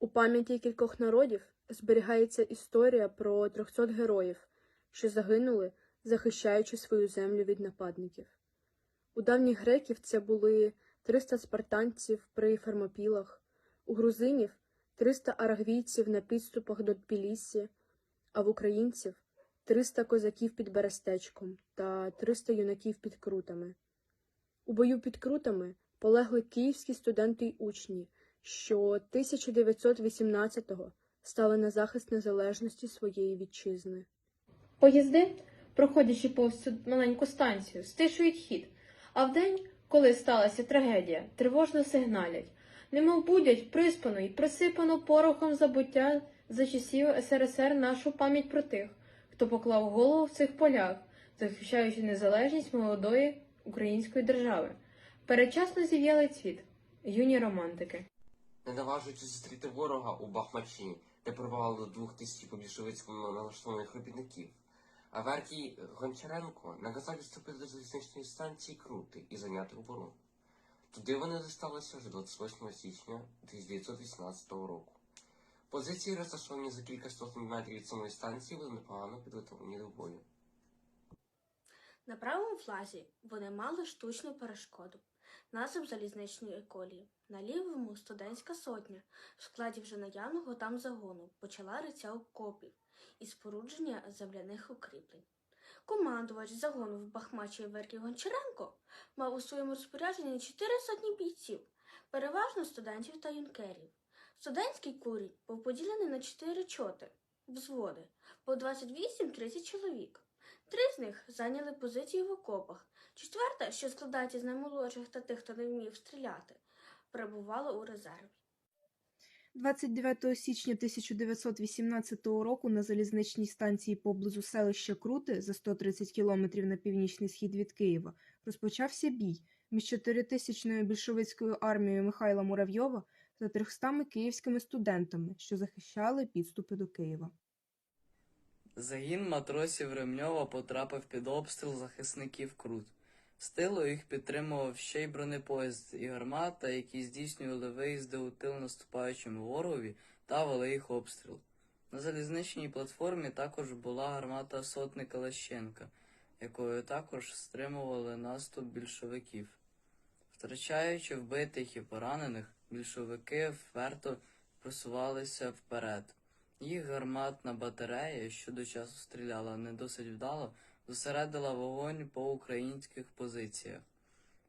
У пам'яті кількох народів зберігається історія про 300 героїв, що загинули, захищаючи свою землю від нападників. У давніх греків це були 300 спартанців при Фермопілах, у грузинів 300 арагвійців на підступах до Тбілісі, а в українців 300 козаків під Берестечком та 300 юнаків під Крутами. У бою під Крутами полегли київські студенти й учні, що 1918-го стали на захист незалежності своєї вітчизни. Поїзди, проходячи повз цю маленьку станцію, стишують хід, а вдень, коли сталася трагедія, тривожно сигналять, немов будять приспану і присипану порохом забуття за часів СРСР нашу пам'ять про тих, хто поклав голову в цих полях, захищаючи незалежність молодої української держави. Передчасно зів'яли цвіт, юні романтики. Не наважуючись зустріти ворога у Бахмачині, де провали двох тисяч по-більшовицькому налаштованих робітників. А Веркій Гончаренко наказав відступити до залізничної станції Крути і зайняти оборону. Туди вони дісталися вже 28 січня 1918 року. Позиції, розташовані за кілька сотень метрів від самої станції, були непогано підготовлені до бою. На правому флазі вони мали штучну перешкоду, насип залізничної колії. На лівому студентська сотня в складі вже наявного там загону почала риця окопів і спорудження земляних укріплень. Командувач загону в Бахмачі Веркій Гончаренко мав у своєму розпорядженні чотири сотні бійців, переважно студентів та юнкерів. Студентський курінь був поділений на чотири чоти, взводи, по 28-30 чоловік. Три з них зайняли позиції в окопах. Четверта, що складається з наймолодших та тих, хто не вмів стріляти, перебувала у резерві. 29 січня 1918 року на залізничній станції поблизу селища Крути за 130 кілометрів на північний схід від Києва розпочався бій між чотиритисячною більшовицькою армією Михайла Муравйова та 300 київськими студентами, що захищали підступи до Києва. Загін матросів Ремньова потрапив під обстріл захисників Крут. З тилу їх підтримував ще й бронепоїзд і гармата, які здійснювали виїзди у тил наступаючому ворогові та вели їх обстріл. На залізничній платформі також була гармата сотника Лещенка, якою також стримували наступ більшовиків. Втрачаючи вбитих і поранених, більшовики вперто просувалися вперед. Їх гарматна батарея, що до часу стріляла не досить вдало, зосередила вогонь по українських позиціях.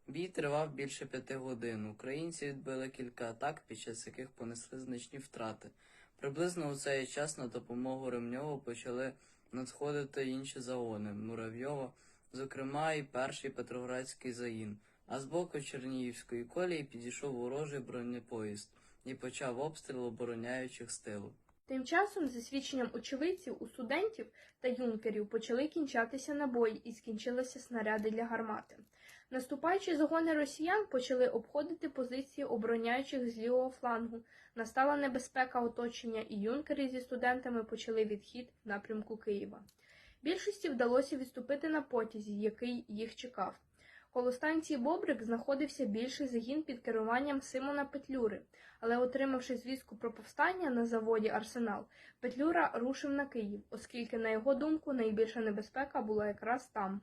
Бій тривав більше п'яти годин. Українці відбили кілька атак, під час яких понесли значні втрати. Приблизно у цей час на допомогу Ремньову почали надходити інші загони Муравйова, зокрема і перший Петроградський загін. А з боку Чернігівської колії підійшов ворожий бронепоїзд і почав обстріл обороняючих з тилу. Тим часом, за свідченням очевидців, у студентів та юнкерів почали кінчатися набої і скінчилися снаряди для гармати. Наступаючі загони росіян почали обходити позиції обороняючих з лівого флангу. Настала небезпека оточення, і юнкери зі студентами почали відхід в напрямку Києва. Більшості вдалося відступити на потязі, який їх чекав. Коло станції Бобрик знаходився більший загін під керуванням Симона Петлюри, але, отримавши звістку про повстання на заводі Арсенал, Петлюра рушив на Київ, оскільки, на його думку, найбільша небезпека була якраз там.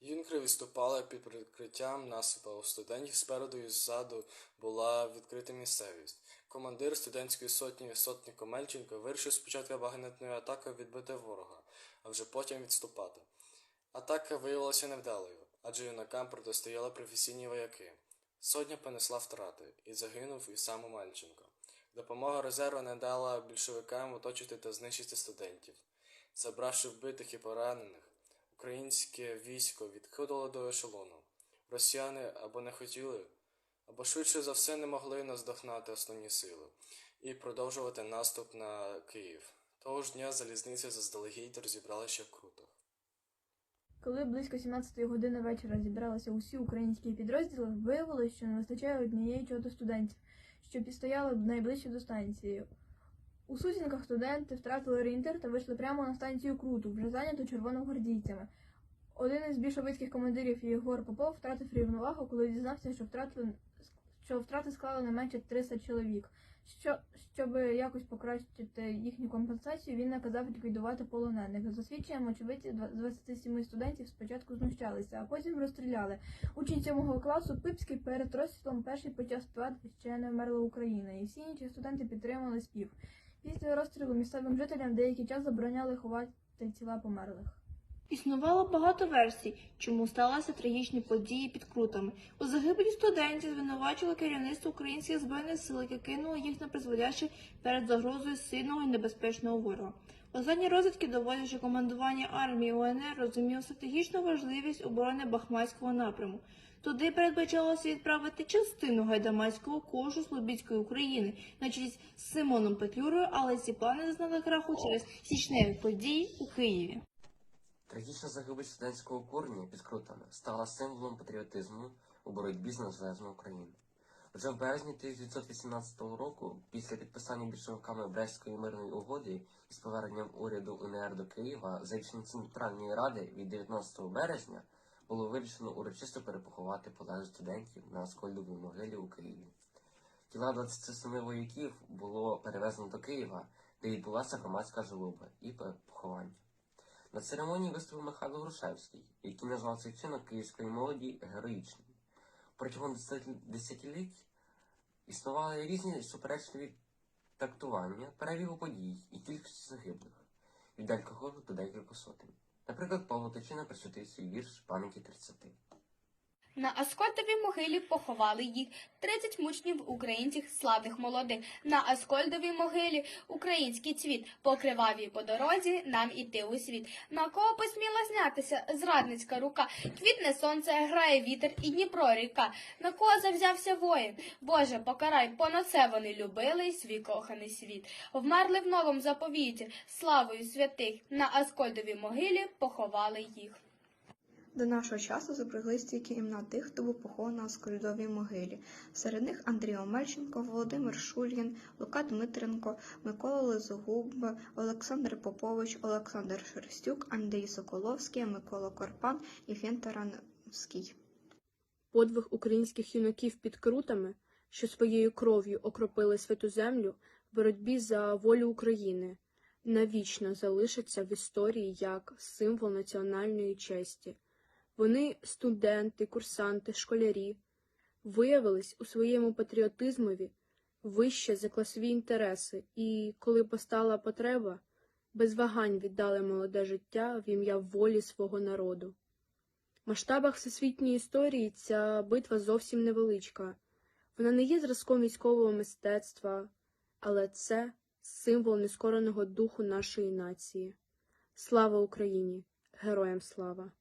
Юнкери відступали під прикриттям насипа. У студентів спереду і ззаду була відкрита місцевість. Командир студентської сотні сотник Комельченко вирішив спочатку багнетною атакою відбити ворога, а вже потім відступати. Атака виявилася невдалою, адже юнакам протистояли професійні вояки. Сотня понесла втрати, і загинув і сам Омельченко. Допомога резерву не дала більшовикам оточити та знищити студентів. Забравши вбитих і поранених, українське військо відходило до ешелону. Росіяни або не хотіли, або швидше за все не могли наздогнати основні сили і продовжувати наступ на Київ. Того ж дня залізниця заздалегідь розібралася в крутах. Коли близько 17 години вечора зібралися усі українські підрозділи, виявилось, що не вистачає однієї чоти студентів, що підстояли найближче до станції. У сутінках студенти втратили орієнтир та вийшли прямо на станцію Круту, вже зайняту червоногвардійцями. Один із більшовицьких командирів Єгор Попов втратив рівновагу, коли дізнався, що втратили що втрати склали не менше 300 чоловік. Що, щоб якось покращити їхню компенсацію, він наказав ліквідувати полонених. За свідченням з 27 студентів спочатку знущалися, а потім розстріляли. Учень 7 класу Пипський перед розстрілом перший почав співати ще не вмерла Україна, і всі інші студенти підтримали спів. Після розстрілу місцевим жителям деякий час забороняли ховати тіла померлих. Існувало багато версій, чому сталися трагічні події під крутами. У загибелі студентів звинувачувало керівництво українських збройних сил, яке кинуло їх на призволяще перед загрозою сильного і небезпечного ворога. Останні розвідки доводять, що командування армії УНР розуміло стратегічну важливість оборони Бахматського напряму. Туди передбачалося відправити частину гайдамацького кошу Слобідської України на чолі з Симоном Петлюрою, але ці плани зазнали краху через січневі події у Києві. Трагічна загибель студентського корня під крутами стала символом патріотизму у боротьбі за незалежну Україну. Вже в березні 1918 року, після підписання більшовиками Брестської мирної угоди із поверненням уряду УНР до Києва, за рішенням Центральної ради від 19 березня було вирішено урочисто перепоховати полеглих студентів на Аскольдовій могилі у Києві. Тіла 27 вояків було перевезено до Києва, де відбулася громадська жалоба і поховання. На церемонії виступив Михайло Грушевський, який назвав цей вчинок київської молоді героїчним. Протягом десятиліть існували різні суперечливі трактування, перебігу подій і кількості загиблих від алкоголю до декількох сотень. Наприклад, Павло Тичина присвятив свій вірш пам'яті 30. На Аскольдовій могилі поховали їх 30 мучнів українців славних молодих. На Аскольдовій могилі український цвіт, по кривавій по дорозі нам іти у світ. На кого посміла знятися зрадницька рука? Квітне сонце, грає вітер і Дніпро ріка. На кого завзявся воїн? Боже, покарай, понад це вони любили свій коханий світ. Вмерли в новому заповіті, славою святих. На Аскольдовій могилі поховали їх. До нашого часу зберегли стільки імена тих, хто був похований на Скольдовій могилі. Серед них Андрій Омельченко, Володимир Шульгін, Лука Дмитренко, Микола Лизогуб, Олександр Попович, Олександр Шерстюк, Андрій Соколовський, Микола Корпан, Євген Тарановський. Подвиг українських юнаків під крутами, що своєю кров'ю окропили святу землю в боротьбі за волю України, навічно залишаться в історії як символ національної честі. Вони, студенти, курсанти, школярі, виявились у своєму патріотизмові вище за класові інтереси і, коли постала потреба, без вагань віддали молоде життя в ім'я волі свого народу. В масштабах всесвітньої історії ця битва зовсім невеличка. Вона не є зразком військового мистецтва, але це символ нескореного духу нашої нації. Слава Україні! Героям слава!